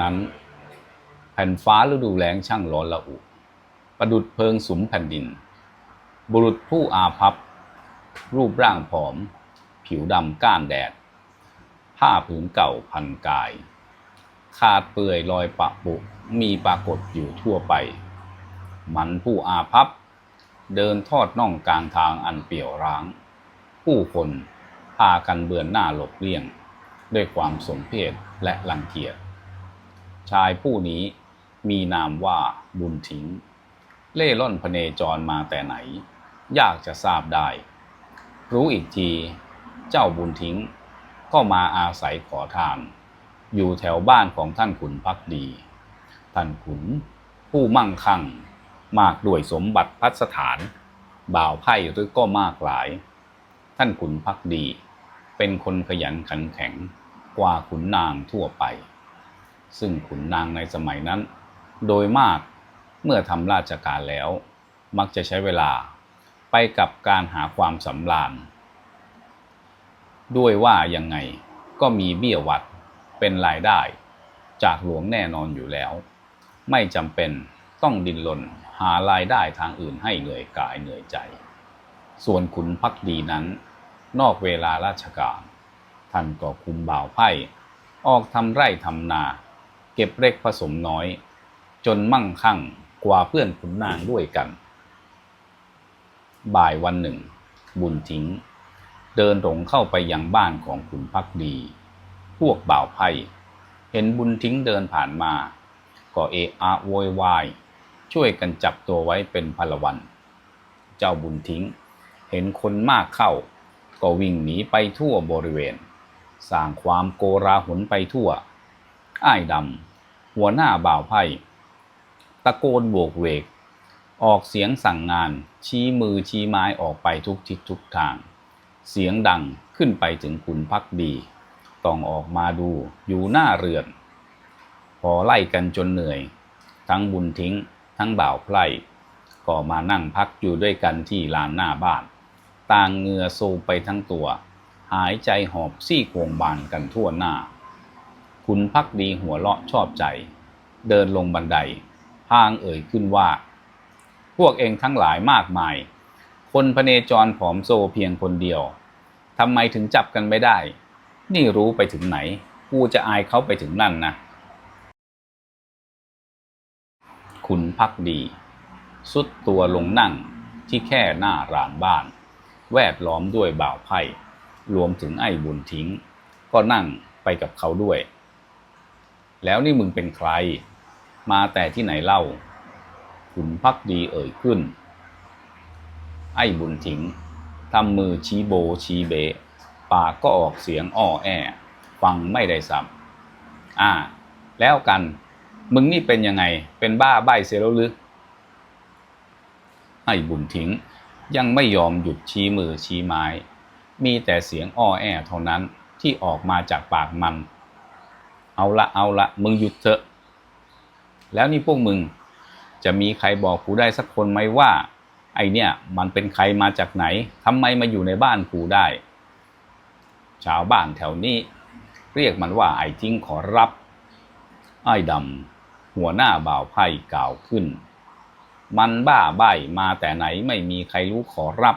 นั้น แผ่นฟ้าฤดูแล้งช่างร้อนละอุ ประดุดเพลิงสุมแผ่นดิน บุรุษผู้อาภัพรูปร่างผอม ผิวดำก้านแดด ผ้าผืนเก่าพันกาย ขาดเปื่อยลอยปะปุมีปรากฏอยู่ทั่วไป มันผู้อาภัพเดินทอดน่องกลางทางอันเปี่ยวร้าง ผู้คนพากันเบือนหน้าหลบเลี่ยง ด้วยความสมเพศและรังเกียจ ชายผู้นี้มีนามว่าบุญทิ้ง เล่ร่อนพเนจรมาแต่ไหน ยากจะทราบได้ รู้อีกทีเจ้าบุญทิ้ง ก็มาอาศัยขอทาน อยู่แถวบ้านของท่านขุนพักดี ท่านขุนผู้มั่งคั่ง มากด้วยสมบัติพัสถาน บ่าวไพ่หรือก็มากหลาย ท่านขุนพักดี เป็นคนขยันขันแข็งกว่าขุนนางทั่วไป ซึ่งขุนนางในสมัยนั้น โดยมากเมื่อทำราชการแล้ว มักจะใช้เวลาไปกับการหาความสำราญ ด้วยว่ายังไงก็มีเบี้ยวัดเป็นรายได้จากหลวงแน่นอนอยู่แล้ว ไม่จำเป็นต้องดินรนหารายได้ทางอื่นให้เหนื่อยกายเหนื่อยใจ ส่วนขุนพักดีนั้น นอกเวลาราชการ ท่านก็คุมบ่าวไพ่ออกทำไร่ทำนา เก็บเล็กผสมน้อย จนมั่งคั่งกว่าเพื่อนขุนนางด้วยกัน บ่ายวันหนึ่ง บุญทิ้ง เดินหลงเข้าไปยังบ้านของขุนพักดี พวกบ่าวไพ่เห็นบุญทิ้งเดินผ่านมา ก็เอะอะโวยวาย ช่วยกันจับตัวไว้เป็นพลวัน เจ้าบุญทิ้ง เห็นคนมากเข้า ก็วิ่งหนีไปทั่วบริเวณ สร้างความโกราหลไปทั่ว อ้ายดำ หัวหน้าบ่าวไพ่ ตะโกนโบกเวก ออกเสียงสั่งงาน ชี้มือชี้ไม้ออกไปทุกทิศทุกทาง เสียงดังขึ้นไปถึงขุนพักดี ต้องออกมาดูอยู่หน้าเรือน พอไล่กันจนเหนื่อย ทั้งบุญทิ้ง ทั้งบ่าวไพร่ก็มานั่งพักอยู่ด้วยกันที่ลานหน้าบ้าน ต่างเหงื่อโซไปทั้งตัว หายใจหอบซี่โครงบานกันทั่วหน้า คุณพักดีหัวเราะชอบใจ เดินลงบันไดพางเอ่ยขึ้นว่า พวกเองทั้งหลายมากมาย คนพเนจรผอมโซเพียงคนเดียวทำไมถึงจับกันไม่ได้ นี่รู้ไปถึงไหน กูจะอายเขาไปถึงนั่นนะคุณพักดี สุดตัวลงนั่งที่แค่หน้าร้านบ้าน แวดล้อมด้วยบ่าวไพ่รวมถึงไอ้บุญทิ้ง ก็นั่งไปกับเขาด้วย แล้วนี่มึงเป็นใคร มาแต่ที่ไหนเล่าคุณพักดีเอ่ยขึ้น ไอ้บุญทิ้งทำมือชี้โบชี้เบะปากก็ออกเสียงอ้อแอ ฟังไม่ได้สับอ่า แล้วกัน มึงนี่เป็นยังไง เป็นบ้าใบเสียแล้วหรือไอ้บุญทิ้งยังไม่ยอมหยุดชี้มือชี้ไม้ มีแต่เสียงอ้อแอเท่านั้นที่ออกมาจากปากมัน เอาละเอาละมึงหยุดเถอะ แล้วนี่พวกมึง จะมีใครบอกกูได้สักคนไหมว่า ไอเนี่ยมันเป็นใครมาจากไหนทำไมมาอยู่ในบ้านกูได้ ชาวบ้านแถวนี้ เรียกมันว่าไอ้ทิ้งขอรับ ไอ้ดำหัวหน้าบ่าวไพ่กล่าวขึ้น มันบ้าใบมาแต่ไหนไม่มีใครรู้ขอรับ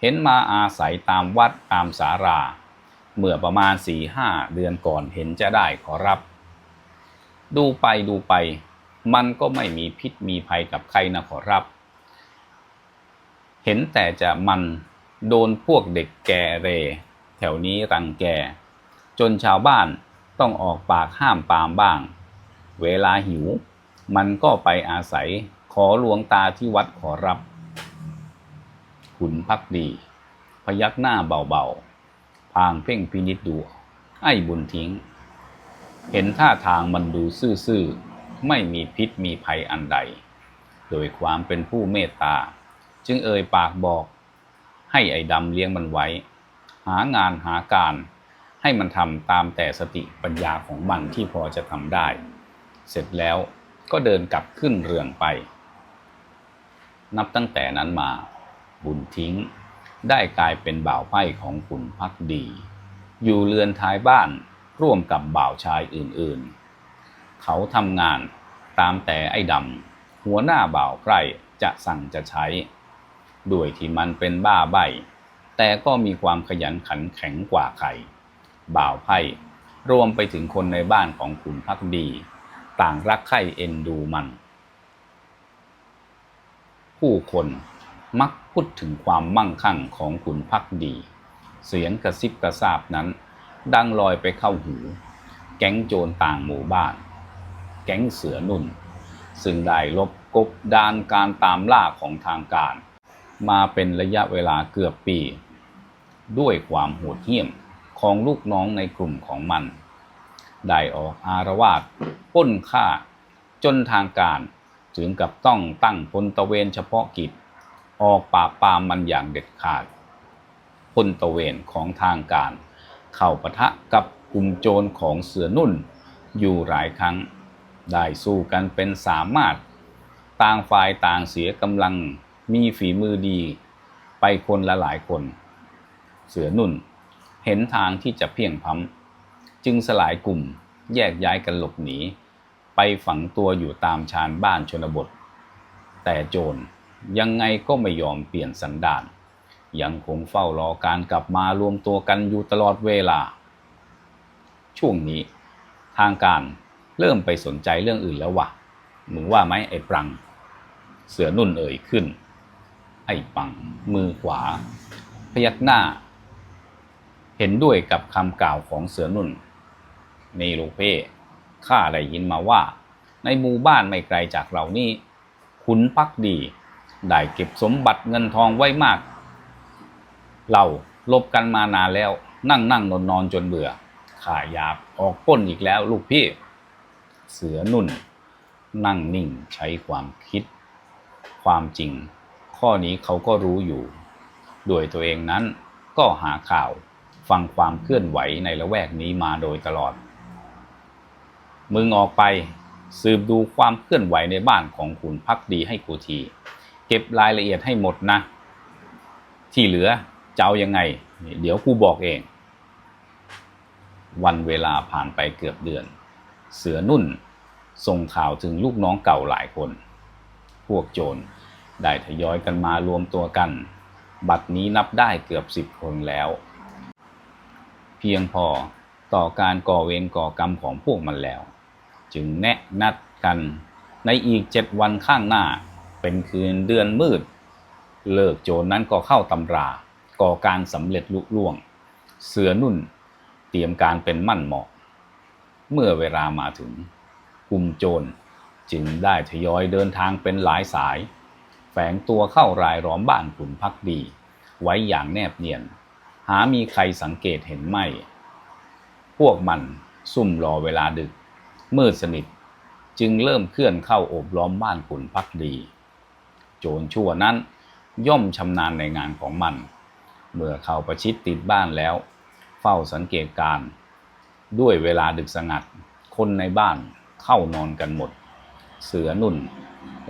เห็นมาอาศัยตามวัดตามสารา เมื่อประมาณสี่ห้าเดือนก่อนเห็นจะได้ขอรับ ดูไปดูไป มันก็ไม่มีพิษมีภัยกับใครนะขอรับ เห็นแต่จะมันโดนพวกเด็กแกเร แถวนี้รังแก จนชาวบ้านต้องออกปากห้ามปามบ้าง เวลาหิว มันก็ไปอาศัยขอหลวงตาที่วัดขอรับ ขุนพักดี พยักหน้าเบาๆ พางเพ่งพินิจดู ไอ้บุญทิ้ง เห็นท่าทางมันดูซื่อๆ ไม่มีพิษมีภัยอันใด โดยความเป็นผู้เมตตา จึงเอ่ยปากบอก ให้ไอ้ดำเลี้ยงมันไว้ หางานหาการให้มันทำตามแต่สติปัญญาของมันที่พอจะทำได้ เสร็จแล้วก็เดินกลับขึ้นเรือนไป นับตั้งแต่นั้นมา บุญทิ้ง ได้กลายเป็นบ่าวไพ่ของขุนพักดี อยู่เรือนท้ายบ้านร่วมกับบ่าวชายอื่นๆ เขาทำงานตามแต่ไอ้ดำหัวหน้าบ่าวไพร่จะสั่งจะใช้ ด้วยที่มันเป็นบ้าใบแต่ก็มีความขยันขันแข็งกว่าใครบ่าวไพ่รวมไปถึงคนในบ้านของขุนพักดี ต่างรักใคร่เอ็นดูมัน ผู้คน มักพูดถึงความมั่งคั่งของขุนพักดี เสียงกระซิบกระซาบนั้น ดังลอยไปเข้าหู แก๊งโจรต่างหมู่บ้าน แก๊งเสือนุ่น ซึ่งได้ลบกบดานการตามล่าของทางการ มาเป็นระยะเวลาเกือบปี ด้วยความโหดเหี้ยมของลูกน้องในกลุ่มของมัน ได้ออกอารวาสป้นฆ่าจนทางการถึงกับต้องตั้งพลตะเวนเฉพาะกิจ ออกปราบปรามมันอย่างเด็ดขาดพลตะเวนของทางการ เข้าปะทะกับกลุ่มโจรของเสือนุ่น อยู่หลายครั้ง ได้สู้กันเป็นสามารถ ต่างฝ่ายต่างเสียกำลังมีฝีมือดี ไปคนละหลายคน เสือนุ่นเห็นทางที่จะเพียงพร้ำจึงสลายกลุ่มแยกย้ายกันหลบหนี ไปฝังตัวอยู่ตามชานบ้านชนบท แต่โจร ยังไงก็ไม่ยอมเปลี่ยนสันดาน ยังคงเฝ้ารอการกลับมารวมตัวกันอยู่ตลอดเวลา ช่วงนี้ ทางการเริ่มไปสนใจเรื่องอื่นแล้ววะมึงว่าไหมไอ้ปรัง เสือนุ่นเอ่ยขึ้น ไอ้ปัง มือขวา พยักหน้า เห็นด้วยกับคำกล่าวของเสือนุ่นนี่ลูกเพ่ข้าได้ยินมาว่า ในหมู่บ้านไม่ไกลจากเรานี่ขุนพักดี ได้เก็บสมบัติเงินทองไว้มาก เราลบกันมานานแล้ว นั่งนั่งนอนนอนจนเบื่อข้าอยากออกปล้นอีกแล้วลูกพี่ เสือนุ่น นั่งนิ่งใช้ความคิด ความจริง ข้อนี้เขาก็รู้อยู่ โดยตัวเองนั้นก็หาข่าวฟังความเคลื่อนไหวในละแวกนี้มาโดยตลอด มึงออกไปสืบดูความเคลื่อนไหวในบ้านของขุนพักดีให้กูที เก็บรายละเอียดให้หมดนะ ที่เหลือจะเอายังไง เดี๋ยวกูบอกเอง วันเวลาผ่านไปเกือบเดือน เสือนุ่น ส่งข่าวถึงลูกน้องเก่าหลายคน พวกโจรได้ทยอยกันมารวมตัวกัน บัดนี้นับได้เกือบสิบคนแล้ว เพียงพอต่อการก่อเวรก่อกรรมของพวกมันแล้ว จึงแนะนัดกันในอีกเจ็ดวันข้างหน้า เป็นคืนเดือนมืด เลิกโจรนั้นก็เข้าตำรา ก่อการสำเร็จลุล่วง เสือนุ่น เตรียมการเป็นมั่นเหมาะ เมื่อเวลามาถึงกลุ่มโจรจึงได้ทยอยเดินทางเป็นหลายสาย แฝงตัวเข้ารายล้อมบ้านขุนพักดี ไว้อย่างแนบเนียน หามีใครสังเกตเห็นไม่ พวกมันซุ่มรอเวลาดึก มืดสนิท จึงเริ่มเคลื่อนเข้าโอบล้อมบ้านขุนพักดี จรชั่วนั้น ย่อมชำนาญในงานของมัน เมื่อเข้าประชิดติดบ้านแล้ว เฝ้าสังเกตการ ด้วยเวลาดึกสงัด คนในบ้านเข้านอนกันหมด เสือนุ่น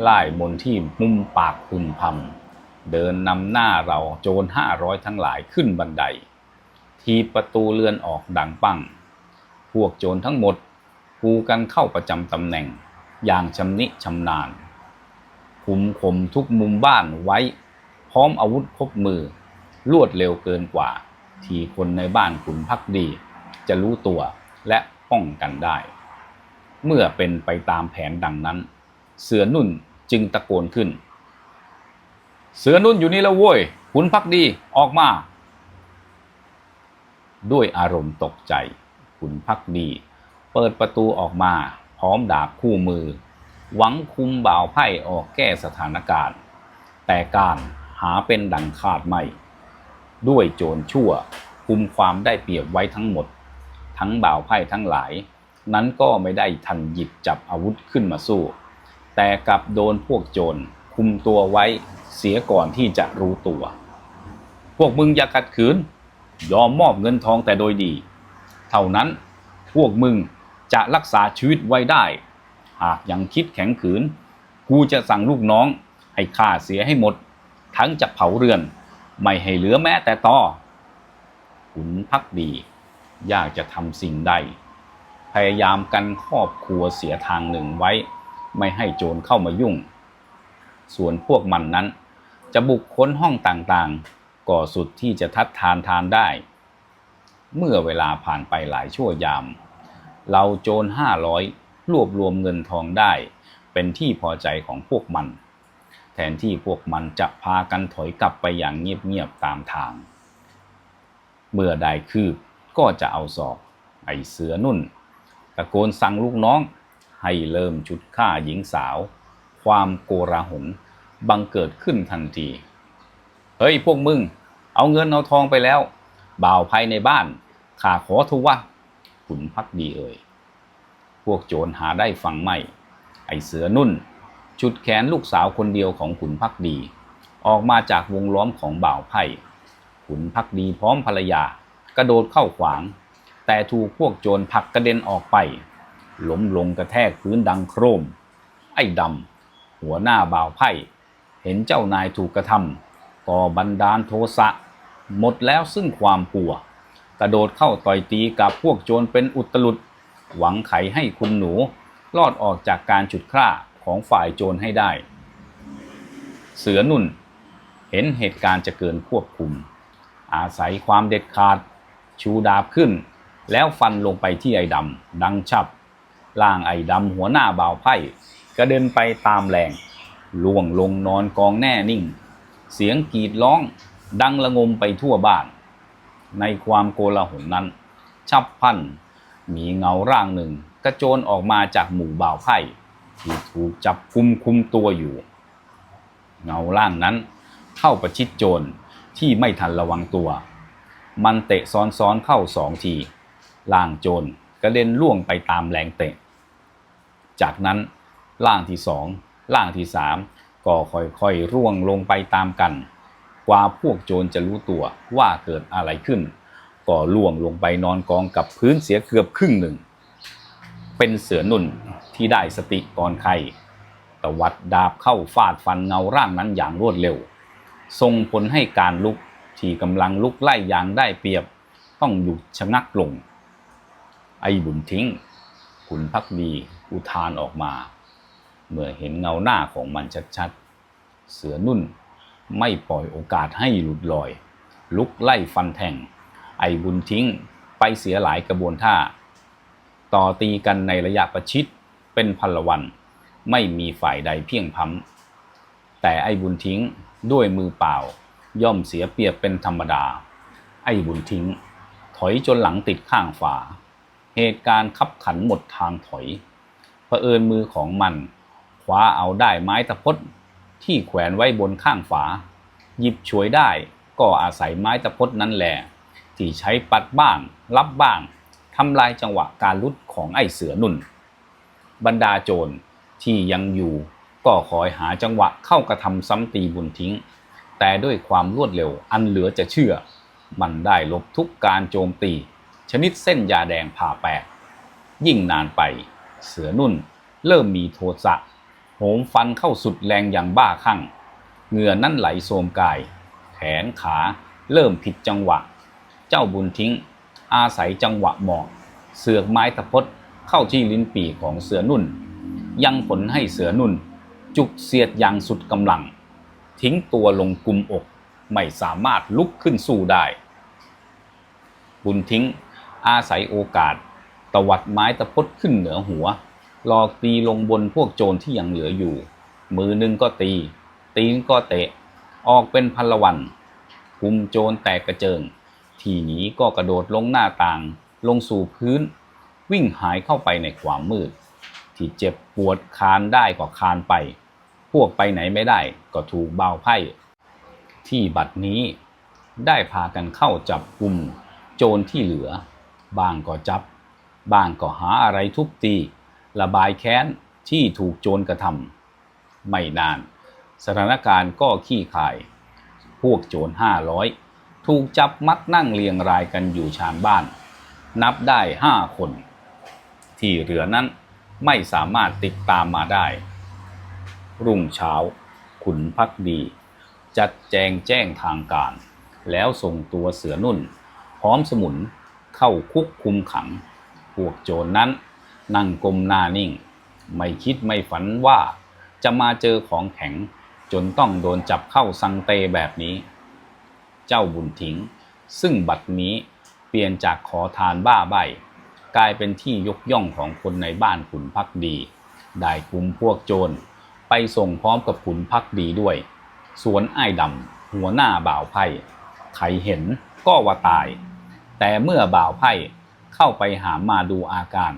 ไล่มนที่มุมปากพึมพำเดินนำหน้าเราโจรห้าร้อยทั้งหลายขึ้นบันได ทีประตูเรือนออกดังปังพวกโจรทั้งหมดกูกันเข้าประจำตำแหน่ง อย่างชำนิชำนาญ คุมข่มทุกมุมบ้านไว้ พร้อมอาวุธครบมือ รวดเร็วเกินกว่า ที่คนในบ้านขุนพักดี จะรู้ตัวและป้องกันได้ เมื่อเป็นไปตามแผนดังนั้น เสือนุ่นจึงตะโกนขึ้น เสือนุ่นอยู่นี่แล้วโว้ยขุนพักดีออกมา ด้วยอารมณ์ตกใจขุนพักดี เปิดประตูออกมา พร้อมดาบคู่มือ หวังคุมบ่าวไพ่ออกแก้สถานการณ์ แต่การหาเป็นดังคาดไม่ ด้วยโจรชั่วคุมความได้เปรียบไว้ทั้งหมด ทั้งบ่าวไพ่ทั้งหลาย นั้นก็ไม่ได้ทันหยิบจับอาวุธขึ้นมาสู้ แต่กลับโดนพวกโจรคุมตัวไว้เสียก่อนที่จะรู้ตัว พวกมึงอย่าขัดขืน ยอมมอบเงินทองแต่โดยดี เท่านั้นพวกมึงจะรักษาชีวิตไว้ได้ หากยังคิดแข็งขืน กูจะสั่งลูกน้องให้ฆ่าเสียให้หมด ทั้งจะเผาเรือน ไม่ให้เหลือแม้แต่ตอขุนพักดียากจะทำสิ่งใด พยายามกันครอบครัวเสียทางหนึ่งไว้ ไม่ให้โจรเข้ามายุ่ง ส่วนพวกมันนั้น จะบุกค้นห้องต่างๆ ก่อสุดที่จะทัดทานทานได้ เมื่อเวลาผ่านไปหลายชั่วยาม เราโจรห้าร้อย รวบรวมเงินทองได้ เป็นที่พอใจของพวกมัน แทนที่พวกมันจะพากันถอยกลับไปอย่างเงียบๆตามทาง เมื่อได้คืบก็จะเอาศอกไอเสือนุ่น ตะโกนสั่งลูกน้อง ให้เริ่มชุดฆ่าหญิงสาว ความโกราหลบังเกิดขึ้นทันที เฮ้ยพวกมึง เอาเงินเอาทองไปแล้ว บ่าวภายในบ้านข้าขอทุวะขุนพักดีเอ่ย พวกโจรหาได้ฟังไม่ ไอเสือนุ่น ชุดแขนลูกสาวคนเดียวของขุนพักดี ออกมาจากวงล้อมของบ่าวไพ่ขุนพักดีพร้อมภรรยา กระโดดเข้าขวาง แต่ถูกพวกโจรผลักกระเด็นออกไปล้มลงกระแทกพื้นดังโครม ไอ้ดำหัวหน้าบ่าวไพ่เห็นเจ้านายถูกกระทำก็บันดาลโทสะ หมดแล้วซึ่งความกลัว กระโดดเข้าต่อยตีกับพวกโจรเป็นอุตลุด หวังไขให้คุณหนูรอดออกจากการฉุดคร่าของฝ่ายโจรให้ได้ เสือนุ่น เห็นเหตุการณ์จะเกินควบคุม อาศัยความเด็ดขาด ชูดาบขึ้น แล้วฟันลงไปที่ไอ้ดำดังฉับ ล่างไอ้ดำหัวหน้าบ่าวไพ่กระเด็นไปตามแรงล่วงลงนอนกองแน่นิ่ง เสียงกรีดร้องดังระงมไปทั่วบ้าน ในความโกลาหลนั้นฉับพัน มีเงาร่างหนึ่ง กระโจนออกมาจากหมู่บ่าวไพ่ที่ถูกจับคุมคุมตัวอยู่ เงาร่างนั้นเข้าประชิดโจรที่ไม่ทันระวังตัว มันเตะซ้อนๆเข้าสองทีล่างโจรกระเด็นล่วงไปตามแรงเตะ จากนั้นล่างที่สองล่างที่สามก็ค่อยๆร่วงลงไปตามกัน กว่าพวกโจรจะรู้ตัวว่าเกิดอะไรขึ้น ก็ล่วงลงไปนอนกองกับพื้นเสียเกือบครึ่งหนึ่ง เป็นเสือนุ่นที่ได้สติก่อนใครตวัดดาบเข้าฟาดฟันเงาร่างนั้นอย่างรวดเร็ว ส่งผลให้การลุกที่กำลังลุกไล่อย่างได้เปรียบ ต้องหยุดชะงักลง ไอ้บุญทิ้งขุนพักดีอุทานออกมา เมื่อเห็นเงาหน้าของมันชัดๆ เสือนุ่นไม่ปล่อยโอกาสให้หลุดลอย ลุกไล่ฟันแทง ไอบุญทิ้ง ไปเสียหลายกระบวนท่า ต่อตีกันในระยะประชิดเป็นพันละวัน ไม่มีฝ่ายใดเพียงพ้ำแต่ไอบุญทิ้งด้วยมือเปล่า ย่อมเสียเปรียบเป็นธรรมดา ไอบุญทิ้ง ถอยจนหลังติดข้างฝา เหตุการณ์ขับขันหมดทางถอยเผอิญมือของมันคว้าเอาได้ไม้ตะพดที่แขวนไว้บนข้างฝา หยิบฉวยได้ก็อาศัยไม้ตะพดนั้นแหละ ที่ใช้ปัดบ้าง รับบ้างทำลายจังหวะการลุดของไอ้เสือนุ่น บรรดาโจรที่ยังอยู่ก็คอยหาจังหวะเข้ากระทำซ้ำตีบุญทิ้ง แต่ด้วยความรวดเร็วอันเหลือจะเชื่อ มันได้ลบทุกการโจมตี ชนิดเส้นยาแดงผ่าแปดยิ่งนานไป เสือนุ่นเริ่มมีโทสะโหมฟันเข้าสุดแรงอย่างบ้าคลั่งเหงื่อนั่นไหลโสมกาย แขนขาเริ่มผิดจังหวะ เจ้าบุญทิ้ง อาศัยจังหวะเหมาะเสือกไม้ตะพดเข้าที่ลิ้นปีของเสือนุ่น ยังผลให้เสือนุ่น จุกเสียดอย่างสุดกำลัง ทิ้งตัวลงกุมอกไม่สามารถลุกขึ้นสู้ได้ บุญทิ้ง อาศัยโอกาส ตวัดไม้ตะพดขึ้นเหนือหัวหลอกตีลงบนพวกโจรที่ยังเหลืออยู่ มือหนึ่งก็ตี ตีนก็เตะ ออกเป็นพันละวันคุมโจรแตกกระเจิง ทีนี้ก็กระโดดลงหน้าต่าง ลงสู่พื้น วิ่งหายเข้าไปในความมืด ที่เจ็บปวดคานได้ก็คานไป พวกไปไหนไม่ได้ก็ถูกเบาไพ่ ที่บัดนี้ได้พากันเข้าจับกลุ่มโจรที่เหลือ บางก็จับ บางก็หาอะไรทุบตี ระบายแค้นที่ถูกโจรกระทำไม่นาน สถานการณ์ก็ขี้คาย พวกโจรห้าร้อย ถูกจับมัดนั่งเรียงรายกันอยู่ชานบ้าน นับได้ห้าคน ที่เหลือนั้นไม่สามารถติดตามมาได้ รุ่งเช้า ขุนพักดี จัดแจงแจ้งทางการ แล้วส่งตัวเสือนุ่น พร้อมสมุนเข้าคุกคุมขัง พวกโจรนั้น นั่งกลมหน้านิ่ง ไม่คิดไม่ฝันว่าจะมาเจอของแข็งจนต้องโดนจับเข้าสังเตแบบนี้ เจ้าบุญทิ้ง ซึ่งบัดนี้เปลี่ยนจากขอทานบ้าใบกลายเป็นที่ยกย่องของคนในบ้านขุนพักดี ได้คุมพวกโจร ไปส่งพร้อมกับขุนพักดีด้วย สวนไอ้ดำหัวหน้าบ่าวไพ่ใครเห็นก็ว่าตาย แต่เมื่อบ่าวไพ่เข้าไปหามาดูอาการ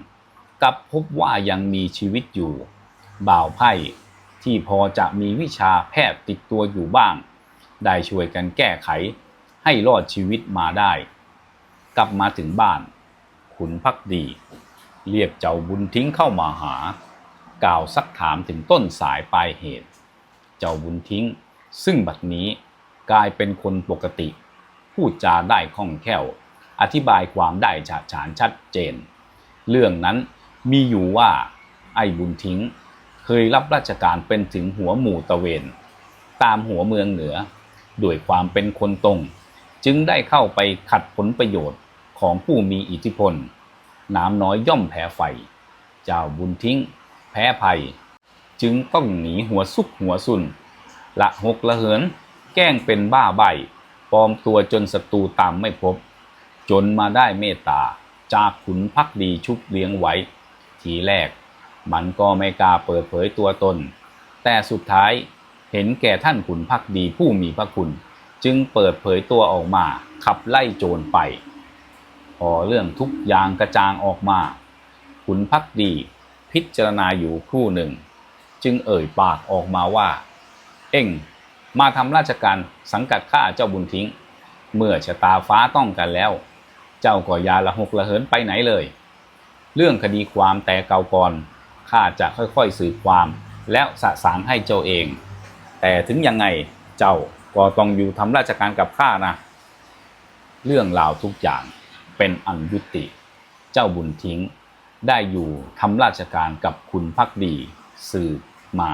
กลับพบว่ายังมีชีวิตอยู่ บ่าวไพ่ที่พอจะมีวิชาแพทย์ติดตัวอยู่บ้าง ได้ช่วยกันแก้ไขให้รอดชีวิตมาได้ กลับมาถึงบ้าน ขุนพักดี เรียกเจ้าบุญทิ้งเข้ามาหา กล่าวซักถามถึงต้นสายปลายเหตุ เจ้าบุญทิ้ง ซึ่งบัดนี้กลายเป็นคนปกติ พูดจาได้คล่องแคล่ว อธิบายความได้ฉะฉานชัดเจน เรื่องนั้นมีอยู่ว่าไอ้บุญทิ้ง เคยรับราชการเป็นถึงหัวหมู่ตะเวน ตามหัวเมืองเหนือ ด้วยความเป็นคนตรง จึงได้เข้าไปขัดผลประโยชน์ของผู้มีอิทธิพล น้ำน้อยย่อมแพ้ไฟ เจ้าบุญทิ้ง แพ้ภัย จึงต้องหนีหัวซุกหัวซุนละหกละเหิน แกล้งเป็นบ้าใบปลอมตัวจนศัตรูตามไม่พบ จนมาได้เมตตา จากขุนพักดีชุบเลี้ยงไว้ ทีแรก มันก็ไม่กล้าเปิดเผยตัวตน แต่สุดท้าย เห็นแก่ท่านขุนพักดีผู้มีพระคุณ จึงเปิดเผยตัวออกมา ขับไล่โจรไป พอเรื่องทุกอย่างกระจางออกมา ขุนพักดี พิจารณาอยู่ครู่หนึ่ง จึงเอ่ยปากออกมาว่า เอ็งมาทำราชการสังกัดข้าเจ้าบุญทิ้ง เมื่อชะตาฟ้าต้องกันแล้ว เจ้าก็อยาละหกละเหินไปไหนเลย เรื่องคดีความแต่เก่าก่อนข้าจะค่อยๆสืบความแล้วสะสางให้เจ้าเอง แต่ถึงยังไงเจ้าก็ต้องอยู่ทำราชการกับข้านะ เรื่องราวทุกอย่างเป็นอันยุติ เจ้าบุญทิ้งได้อยู่ทำราชการกับคุณพักดีสืบมา